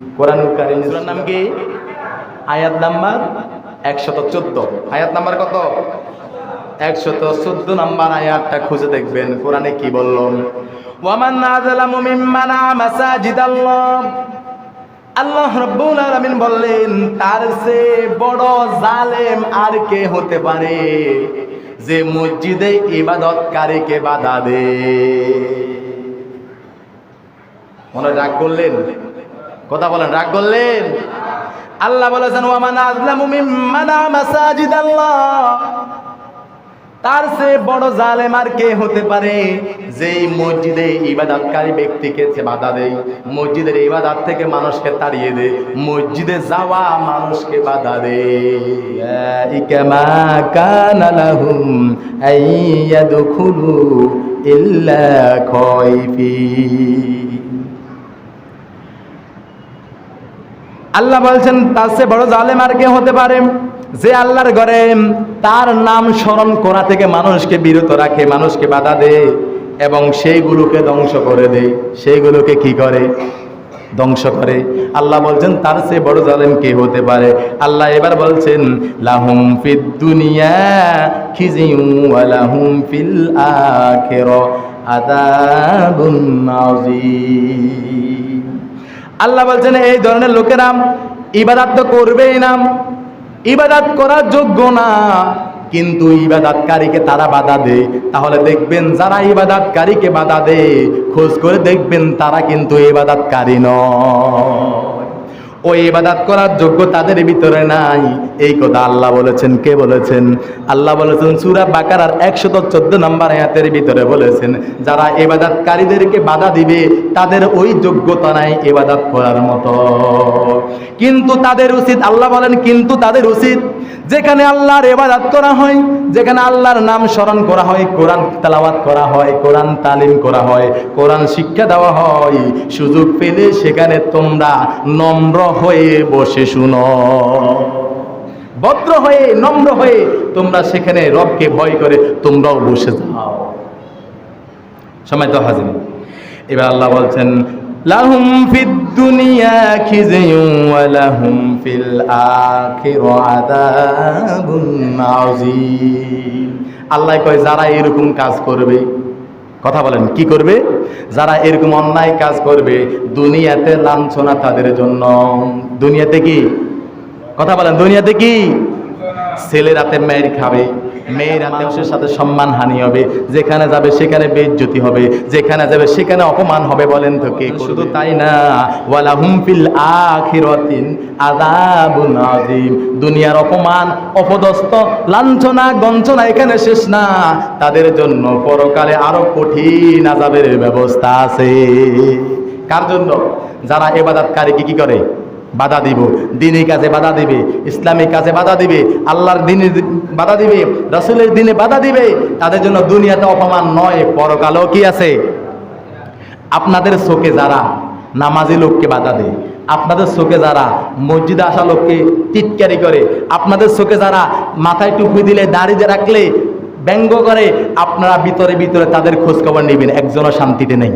কোরআনুল কারীম সূরার নাম কি? আয়াত নাম্বার একশত চোদ্দ। আয়াত নাম্বার কত? একশত চোদ্দ নাম্বার আয়াতটা খুঁজে দেখবেন কোরআনে কি বলল? ওয়ামান আযলামু মিম্মানা মাসাজিদাল্লাহ। আল্লাহ রব্বুল আলামিন বললেন তার সে বড় জালেম আর কে হতে পারে? যে মসজিদে ইবাদতকারীকে বাধা দে মনে রাগ করলেন? কথা বলেন, রাগ করলেন? আল্লাহ বলেছেন, ওয়ামান আযলামু মিম্মানা মাসাজিদাল্লাহ। তার সে বড় জালেম আর কে হতে পারে? যেই মসজিদে ইবাদতকারী ব্যক্তিকে সে বাধা দেয়, মসজিদের ইবাদত থেকে মানুষকে তাড়িয়ে দেয়, মসজিদে যাওয়া মানুষকে বাধা দেয়। ইল্লা খাইফিন। আল্লাহ বলছেন, তার সে বড় জালেম আর কে হতে পারে? যে আল্লাহর ঘরে তার নাম স্মরণ করা থেকে মানুষকে বিরত রাখে, মানুষকে বাধা দেয় এবং সেইগুলোকে ধ্বংস করে দেয়। সেইগুলোকে কি করে? ধ্বংস করে। আল্লাহ বলছেন, তার সে বড় জালেম কে হতে পারে? আল্লাহ এবার বলছেন, লাহুম ফিদ দুনিয়া খিজিউ ওয়া লাহুম ফিল আখিরা আযাবুন আযীম। আল্লাহ বলছেন, এই ধরনের লোকেরা ইবাদাত তো করবেই না। ইবাদাত করার যোগ্য না। কিন্তু ইবাদাতকারীকে তারা বাধা দেয়। তাহলে দেখবেন যারা ইবাদাতকারীকে বাধা দেয়, খোঁজ করে দেখবেন তারা কিন্তু ইবাদাতকারী নয়। ওই ইবাদত করার যোগ্য তাদের ভিতরে নাই। এই কথা আল্লাহ বলেছেন। কে বলেছেন? আল্লাহ বলেছেন, সুরা বাকারার একশত চোদ্দ নম্বর আয়াতের ভিতরে বলেছেন, যারা ইবাদতকারীদেরকে বাধা দিবে, তাদের ওই যোগ্যতা নাই ইবাদত করার মতো। কিন্তু তাদের উচিত, আল্লাহ বলেন, কিন্তু তাদের উচিত, যেখানে আল্লাহর ইবাদত করা হয়, যেখানে আল্লাহর নাম স্মরণ করা হয়, কোরআন তেলাওয়াত করা হয়, কোরআন তালিম করা হয়, কোরআন শিক্ষা দেওয়া হয়, সুযোগ পেলে সেখানে তোমরা নম্র হয়ে বসে শুনো। ভদ্র হয়ে, নম্র হয়ে তোমরা সেখানে রবকে ভয় করে তোমরাও বসে যাও। সময় তো হাজির। এবার আল্লাহ বলছেন, লাহুম ফিদ দুনিয়া খিজিয়ু ওয়া লাহুম ফিল আখিরা আযাবুন আযীম। আল্লাহ কয়, যারা এরকম কাজ করবে কথা বলেন, কি করবে? যারা এরকম অন্যায় কাজ করবে, দুনিয়াতে লাঞ্ছনা তাদের জন্য। দুনিয়াতে কি? কথা বলেন, দুনিয়াতে কি? ছেলেরাতে মেয়ের খাবে। মেয়েরা মানুষের সাথে সম্মান হানি হবে যেখানে যাবে সেখানে বেজ্জতি হবে যেখানে যাবে সেখানে অপমান হবে বলেন তো কে শুধু তাই না ওয়ালা হুমফিল আখিরাতিন আযাবুন আযীম। দুনিয়ার অপমান অপদস্থ লাঞ্ছনা গঞ্চনা এখানে শেষ না। তাদের জন্য পরকালে আরও কঠিন আযাবের ব্যবস্থা আছে। কার জন্য? যারা এবাদতকারীকে কি করে? বাধা দিব। দিনের কাজে বাধা দিবে ইসলামিক কাজে বাধা দিবে, আল্লাহর দিনে বাধা দিবে, রসুলের দিনে বাধা দিবে। তাদের জন্য দুনিয়াতে অপমান নয়, পরকালেও কি আছে? আপনাদের চোখে যারা নামাজি লোককে বাধা দেয়, আপনাদের চোখে যারা মসজিদে আসা লোককে টিটকারি করে, আপনাদের চোখে যারা মাথায় টুপি দিলে দাড়িতে রাখলে ব্যঙ্গ করে, আপনারা ভিতরে ভিতরে তাদের খোঁজখবর নেবেন, একজনও শান্তিতে নেই।